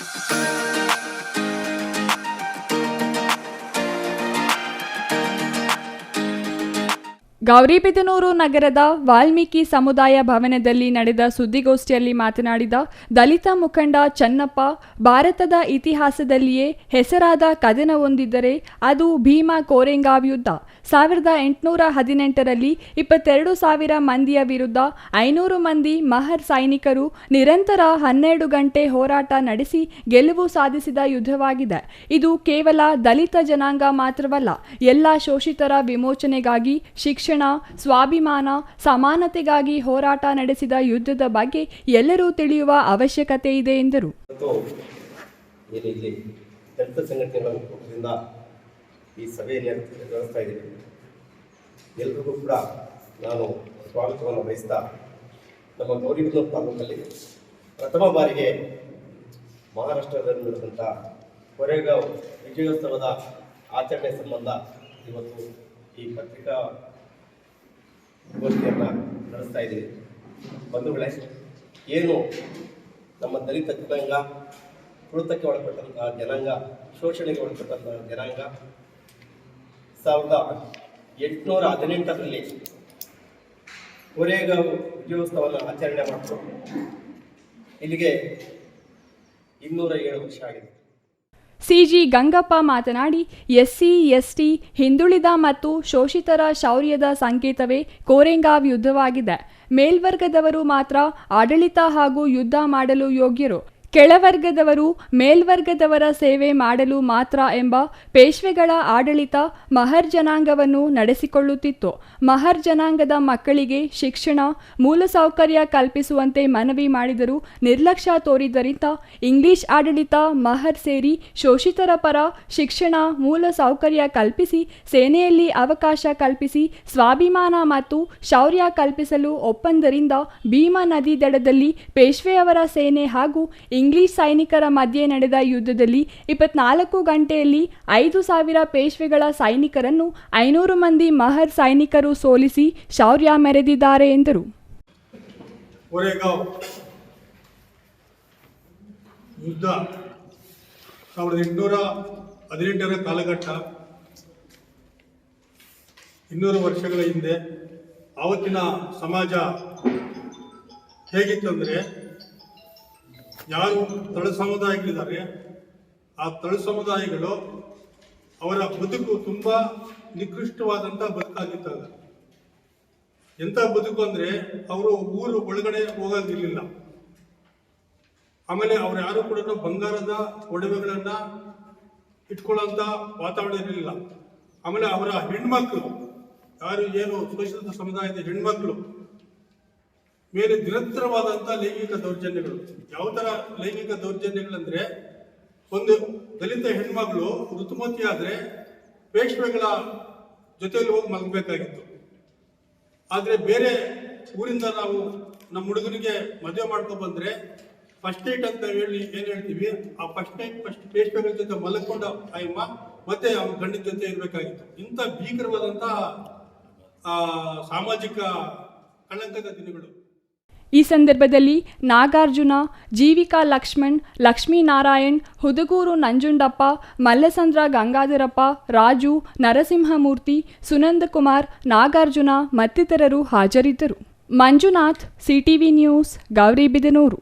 Música Gauribidanur ನಗರದ ವಾಲ್ಮೀಕಿ ಸಮುದಾಯ ಭವನದಲ್ಲಿ ನಡೆದ ಸುದ್ದಿಗೋಷ್ಠಿಯಲ್ಲಿ ಮಾತನಾಡಿದ ದಲಿತ ಮುಖಂಡ ಚನ್ನಪ್ಪ, ಭಾರತದ ಇತಿಹಾಸದಲ್ಲಿಯೇ ಹೆಸರಾದ ಕದನವೊಂದಿದ್ದರೆ ಅದು ಭೀಮಾ ಕೋರೆಂಗಾವ್ ಯುದ್ಧ ಸಾವಿರದ ಎಂಟುನೂರ ಹದಿನೆಂಟರಲ್ಲಿ ಇಪ್ಪತ್ತೆರಡು ಸಾವಿರ ಮಂದಿಯ ವಿರುದ್ಧ ಐನೂರು ಮಂದಿ ಮಹರ್ ಸೈನಿಕರು ನಿರಂತರ ಹನ್ನೆರಡು ಗಂಟೆ ಹೋರಾಟ ನಡೆಸಿ ಗೆಲುವು ಸಾಧಿಸಿದ ಯುದ್ಧವಾಗಿದೆ. ಇದು ಕೇವಲ ದಲಿತ ಜನಾಂಗ ಮಾತ್ರವಲ್ಲ, ಎಲ್ಲ ಶೋಷಿತರ ವಿಮೋಚನೆಗಾಗಿ ಶಿಕ್ಷಣ ಸ್ವಾಭಿಮಾನ, ಸಮಾನತೆಗಾಗಿ ಹೋರಾಟ ನಡೆಸಿದ ಯುದ್ಧದ ಬಗ್ಗೆ ಎಲ್ಲರೂ ತಿಳಿಯುವ ಅವಶ್ಯಕತೆ ಇದೆ ಎಂದರು. ಈ ಸಭೆಯಲ್ಲಿ ನಡೆಸ್ತಾ ಇದ್ದೀನಿ ಎಲ್ರಿಗೂ ಕೂಡ ನಾನು ಸ್ವಾಗತವನ್ನು ಬಯಸ್ತಾ ನಮ್ಮ ಗೌರಿಬಿದೂರು ತಾಲೂಕಲ್ಲಿ ಪ್ರಥಮ ಬಾರಿಗೆ ಮಹಾರಾಷ್ಟ್ರದಲ್ಲಿ ನಡೆದಂಥ ಕೊರೆಗಾಂವ್ ವಿಜಯೋತ್ಸವದ ಆಚರಣೆ ಸಂಬಂಧ ಇವತ್ತು ಈ ಪತ್ರಿಕಾ ಗೋಷ್ಠಿಯನ್ನು ನಡೆಸ್ತಾ ಇದ್ದೀವಿ. ಬಂಧುಗಳೇ, ಏನು ನಮ್ಮ ದಲಿತ ಜನಾಂಗ ಕೃತಕ್ಕೆ ಒಳಪಟ್ಟಂತಹ ಜನಾಂಗ, ಶೋಷಣೆಗೆ ಒಳಪಟ್ಟಂತಹ ಜನಾಂಗ, ಸಾವಿರದ ಎಂಟುನೂರ ಹದಿನೆಂಟರಲ್ಲಿ ಕೊರೆಗಾಂವ್ ವಿಜಯೋತ್ಸವವನ್ನು ಆಚರಣೆ ಮಾಡಿದ್ರು ಇಲ್ಲಿಗೆ ಇನ್ನೂರ ಏಳು ವರ್ಷ ಆಗಿದೆ. ಸಿಜಿ ಗಂಗಪ್ಪ ಮಾತನಾಡಿ, ಎಸ್ಸಿ, ಎಸ್ಟಿ, ಹಿಂದುಳಿದ ಮತ್ತು ಶೋಷಿತರ ಶೌರ್ಯದ ಸಂಕೇತವೇ ಕೋರೆಂಗಾವ್ ಯುದ್ಧವಾಗಿದೆ. ಮೇಲ್ವರ್ಗದವರು ಮಾತ್ರ ಆಡಳಿತ ಹಾಗೂ ಯುದ್ಧ ಮಾಡಲು ಯೋಗ್ಯರು. ಕೆಳವರ್ಗದವರು ಮೇಲ್ವರ್ಗದವರ ಸೇವೆ ಮಾಡಲು ಮಾತ್ರ ಎಂಬ ಪೇಶ್ವೆಗಳ ಆಡಳಿತ ಮಹರ್ ಜನಾಂಗವನ್ನು ನಡೆಸಿಕೊಳ್ಳುತ್ತಿತ್ತು. ಮಹರ್ ಜನಾಂಗದ ಮಕ್ಕಳಿಗೆ ಶಿಕ್ಷಣ ಮೂಲಸೌಕರ್ಯ ಕಲ್ಪಿಸುವಂತೆ ಮನವಿ ಮಾಡಿದರೂ ನಿರ್ಲಕ್ಷ್ಯ ತೋರಿದ್ದರಿಂದ ಇಂಗ್ಲಿಷ್ ಆಡಳಿತ ಮಹರ್ ಸೇರಿ ಶೋಷಿತರ ಪರ ಶಿಕ್ಷಣ ಮೂಲಸೌಕರ್ಯ ಕಲ್ಪಿಸಿ, ಸೇನೆಯಲ್ಲಿ ಅವಕಾಶ ಕಲ್ಪಿಸಿ, ಸ್ವಾಭಿಮಾನ ಮತ್ತು ಶೌರ್ಯ ಕಲ್ಪಿಸಲು ಒಪ್ಪಂದರಿಂದ ಭೀಮಾ ನದಿ ದಡದಲ್ಲಿ ಪೇಶ್ವೆಯವರ ಸೇನೆ ಹಾಗೂ ಇಂಗ್ಲಿಷ್ ಸೈನಿಕರ ಮಧ್ಯೆ ನಡೆದ ಯುದ್ಧದಲ್ಲಿ ಇಪ್ಪತ್ನಾಲ್ಕು ಗಂಟೆಯಲ್ಲಿ ಐದು ಸಾವಿರ ಪೇಶ್ವೆಗಳ ಸೈನಿಕರನ್ನು ಐನೂರು ಮಂದಿ ಮಹರ್ ಸೈನಿಕರು ಸೋಲಿಸಿ ಶೌರ್ಯ ಮೆರೆದಿದ್ದಾರೆ ಎಂದರು. ಯುದ್ಧ ಸಾವಿರದ ಎಂಟುನೂರ ಹದಿನೆಂಟರ ಕಾಲಘಟ್ಟ ಇನ್ನೂರು ವರ್ಷಗಳ ಹಿಂದೆ ಆವತ್ತಿನ ಸಮಾಜ ಹೇಗಿತ್ತಂದರೆ ಯಾರು ತಳ ಸಮುದಾಯಗಳಿದ್ದಾರೆ, ಆ ತಳ ಸಮುದಾಯಗಳು ಅವರ ಬದುಕು ತುಂಬಾ ನಿಕೃಷ್ಟವಾದಂಥ ಬದುಕಾಗಿತ್ತು ಎಂಥ ಬದುಕು ಅಂದ್ರೆ ಅವರು ಊರು ಒಳಗಡೆ ಹೋಗೋದಿರ್ಲಿಲ್ಲ. ಆಮೇಲೆ ಅವ್ರು ಯಾರು ಕೂಡ ಬಂಗಾರದ ಒಡವೆಗಳನ್ನ ಇಟ್ಕೊಳ್ಳೋಂಥ ವಾತಾವರಣ ಇರಲಿಲ್ಲ. ಆಮೇಲೆ ಅವರ ಹೆಣ್ಮಕ್ಳು, ಯಾರು ಏನು ಶೋಷಿತ ಸಮುದಾಯದ ಹೆಣ್ಮಕ್ಳು ಮೇಲೆ ನಿರಂತರವಾದಂಥ ಲೈಂಗಿಕ ದೌರ್ಜನ್ಯಗಳು. ಯಾವ ತರ ಲೈಂಗಿಕ ದೌರ್ಜನ್ಯಗಳಂದ್ರೆ, ಒಂದು ದಲಿತ ಹೆಣ್ಮಗಳು ಋತುಮತಿ ಆದ್ರೆ ಪೇಶ್ವೆಗಳ ಜೊತೆಯಲ್ಲಿ ಹೋಗಿ ಮಲಗಬೇಕಾಗಿತ್ತು. ಆದ್ರೆ ಬೇರೆ ಊರಿಂದ ನಾವು ನಮ್ಮ ಹುಡುಗನಿಗೆ ಮದುವೆ ಮಾಡ್ಕೊಂಡು ಬಂದ್ರೆ ಫಸ್ಟ್ ನೈಟ್ ಅಂತ ಹೇಳಿ ಏನ್ ಹೇಳ್ತೀವಿ? ಆ ಫಸ್ಟ್ ನೈಟ್ ಫಸ್ಟ್ ಪೇಶ್ವೆಗಳ ಜೊತೆ ಮಲಗಿಕೊಂಡ ಅಯ್ಯಮ್ಮ ಮತ್ತೆ ಅವ್ನ ಗಂಡಿನ ಜೊತೆ ಇರಬೇಕಾಗಿತ್ತು. ಇಂಥ ಭೀಕರವಾದಂತಹ ಸಾಮಾಜಿಕ ಕಳಂಕದ ದಿನಗಳು. ಈ ಸಂದರ್ಭದಲ್ಲಿ ನಾಗಾರ್ಜುನ, ಜೀವಿಕಾ ಲಕ್ಷ್ಮಣ್ ಲಕ್ಷ್ಮೀನಾರಾಯಣ್ ಹುದುಗೂರು ನಂಜುಂಡಪ್ಪ, ಮಲ್ಲಸಂದ್ರ ಗಂಗಾಧರಪ್ಪ, ರಾಜು, ನರಸಿಂಹಮೂರ್ತಿ ಸುನಂದಕುಮಾರ್ ನಾಗಾರ್ಜುನ ಮತ್ತಿತರರು ಹಾಜರಿದ್ದರು. Manjunath, CTV news Gauribidanur